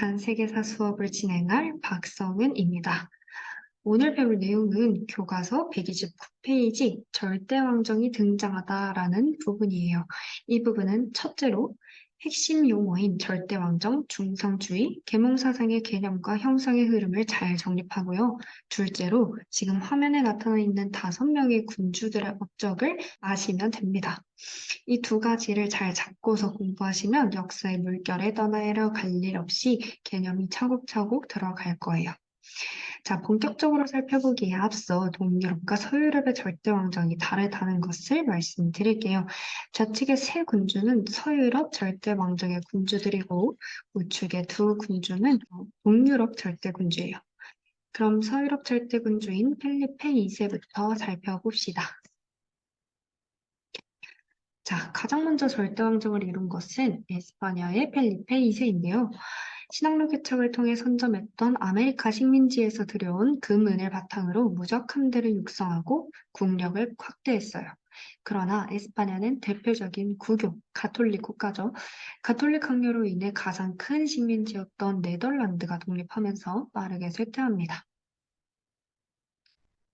유익한 세계사 수업을 진행할 박성은입니다. 오늘 배울 내용은 교과서 129페이지 절대왕정이 등장하다라는 부분이에요. 이 부분은 첫째로 핵심 용어인 절대왕정, 중상주의, 계몽사상의 개념과 형성의 흐름을 잘 정립하고요. 둘째로 지금 화면에 나타나 있는 다섯 명의 군주들의 업적을 아시면 됩니다. 이 두 가지를 잘 잡고서 공부하시면 역사의 물결에 떠나려 갈 일 없이 개념이 차곡차곡 들어갈 거예요. 자, 본격적으로 살펴보기에 앞서 동유럽과 서유럽의 절대왕정이 다르다는 것을 말씀드릴게요. 좌측의 세 군주는 서유럽 절대왕정의 군주들이고 우측의 두 군주는 동유럽 절대군주예요. 그럼 서유럽 절대군주인 펠리페 2세부터 살펴봅시다. 자, 가장 먼저 절대왕정을 이룬 것은 에스파냐의 펠리페 2세인데요. 신학로 개척을 통해 선점했던 아메리카 식민지에서 들여온 금은을 바탕으로 무적 함대를 육성하고 국력을 확대했어요. 그러나 에스파냐는 대표적인 구교, 가톨릭 국가죠. 가톨릭 강요로 인해 가장 큰 식민지였던 네덜란드가 독립하면서 빠르게 쇠퇴합니다.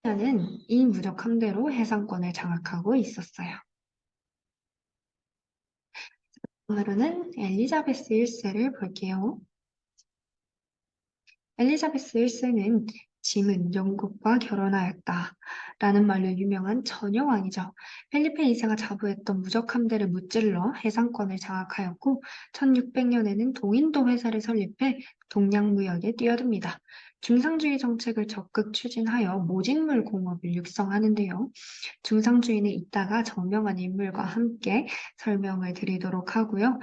에스파냐는 이 무적 함대로 해상권을 장악하고 있었어요. 오늘은 엘리자베스 1세를 볼게요. 엘리자베스 1세는 짐은 영국과 결혼하였다. 라는 말로 유명한 전여왕이죠. 펠리페 2세가 자부했던 무적 함대를 무찔러 해상권을 장악하였고 1600년에는 동인도 회사를 설립해 동양무역에 뛰어듭니다. 중상주의 정책을 적극 추진하여 모직물 공업을 육성하는데요. 중상주의는 이따가 정명한 인물과 함께 설명을 드리도록 하고요.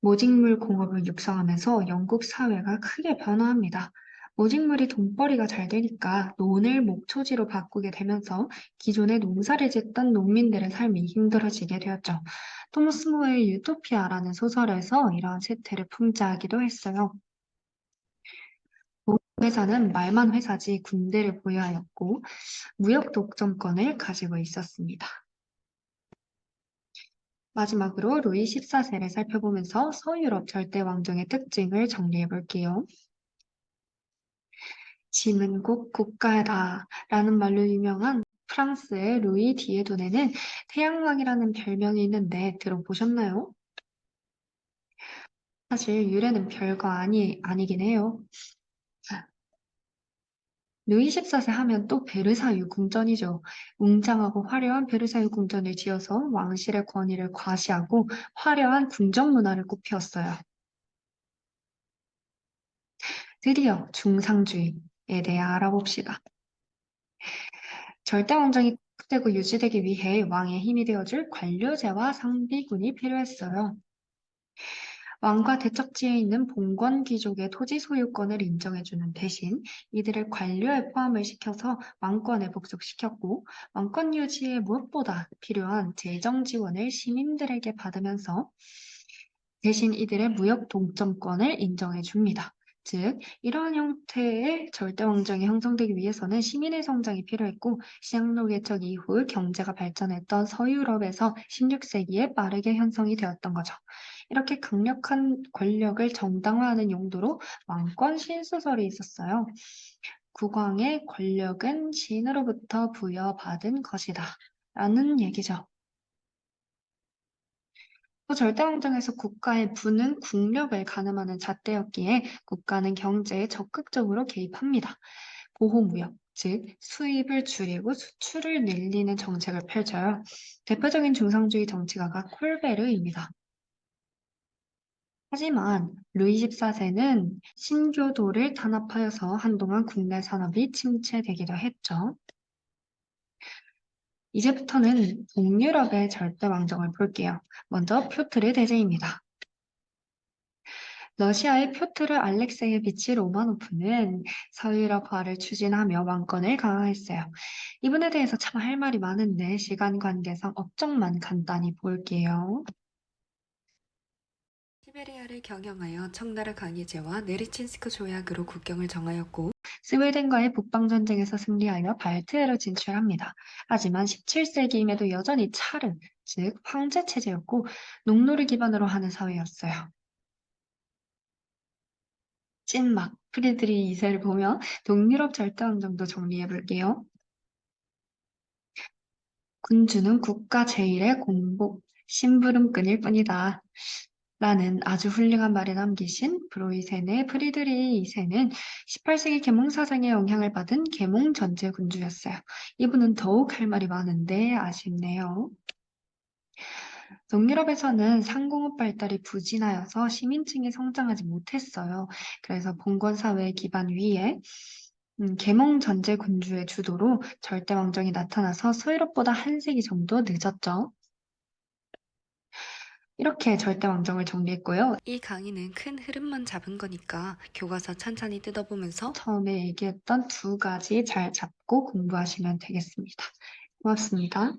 모직물 공업을 육성하면서 영국 사회가 크게 변화합니다. 모직물이 돈벌이가 잘 되니까 논을 목초지로 바꾸게 되면서 기존에 농사를 짓던 농민들의 삶이 힘들어지게 되었죠. 토머스 모의 유토피아라는 소설에서 이러한 세태를 풍자하기도 했어요. 회사는 말만 회사지 군대를 보유하였고 무역 독점권을 가지고 있었습니다. 마지막으로 루이 14세를 살펴보면서 서유럽 절대왕정의 특징을 정리해 볼게요. 짐은 곧 국가다 라는 말로 유명한 프랑스의 루이 디에도네는 태양왕이라는 별명이 있는데 들어보셨나요? 사실 유래는 별거 아니, 아니긴 해요. 루이 14세 하면 또 베르사유 궁전이죠. 웅장하고 화려한 베르사유 궁전을 지어서 왕실의 권위를 과시하고 화려한 궁정 문화를 꽃피웠어요. 드디어 중상주의, 에 대해 알아봅시다. 절대 왕정이 되고 유지되기 위해 왕의 힘이 되어줄 관료제와 상비군이 필요했어요. 왕과 대척지에 있는 봉건 귀족의 토지 소유권을 인정해주는 대신 이들을 관료에 포함을 시켜서 왕권에 복속시켰고 왕권 유지에 무엇보다 필요한 재정 지원을 시민들에게 받으면서 대신 이들의 무역 동점권을 인정해줍니다. 즉, 이러한 형태의 절대왕정이 형성되기 위해서는 시민의 성장이 필요했고, 시장로 개척 이후 경제가 발전했던 서유럽에서 16세기에 빠르게 형성이 되었던 거죠. 이렇게 강력한 권력을 정당화하는 용도로 왕권 신수설이 있었어요. 국왕의 권력은 신으로부터 부여받은 것이다. 라는 얘기죠. 또 절대왕정에서 국가의 부는 국력을 가늠하는 잣대였기에 국가는 경제에 적극적으로 개입합니다. 보호무역, 즉 수입을 줄이고 수출을 늘리는 정책을 펼쳐요. 대표적인 중상주의 정치가가 콜베르입니다. 하지만 루이 14세는 신교도를 탄압하여서 한동안 국내 산업이 침체되기도 했죠. 이제부터는 동유럽의 절대 왕정을 볼게요. 먼저 표트르 대제입니다. 러시아의 표트르 알렉세예비치 로마노프는 서유럽화를 추진하며 왕권을 강화했어요. 이분에 대해서 참 할 말이 많은데 시간 관계상 업적만 간단히 볼게요. 시베리아를 경영하여 청나라 강희제와 네리친스크 조약으로 국경을 정하였고 스웨덴과의 북방전쟁에서 승리하여 발트해로 진출합니다. 하지만 17세기임에도 여전히 차르, 즉 황제 체제였고 농노를 기반으로 하는 사회였어요. 찐막 프리드리 2세를 보며 동유럽 절대왕정도 정리해 볼게요. 군주는 국가 제일의 공복, 심부름꾼일 뿐이다. 라는 아주 훌륭한 말을 남기신 브로이센의 프리드리 2세는 18세기 계몽사상의 영향을 받은 계몽 전제 군주였어요. 이분은 더욱 할 말이 많은데 아쉽네요. 동유럽에서는 상공업 발달이 부진하여서 시민층이 성장하지 못했어요. 그래서 봉건 사회의 기반 위에 음, 계몽 전제 군주의 주도로 절대 왕정이 나타나서 소유럽보다 한 세기 정도 늦었죠. 이렇게 절대 왕정을 정리했고요. 이 강의는 큰 흐름만 잡은 거니까 교과서 찬찬히 뜯어보면서 처음에 얘기했던 두 가지 잘 잡고 공부하시면 되겠습니다. 고맙습니다.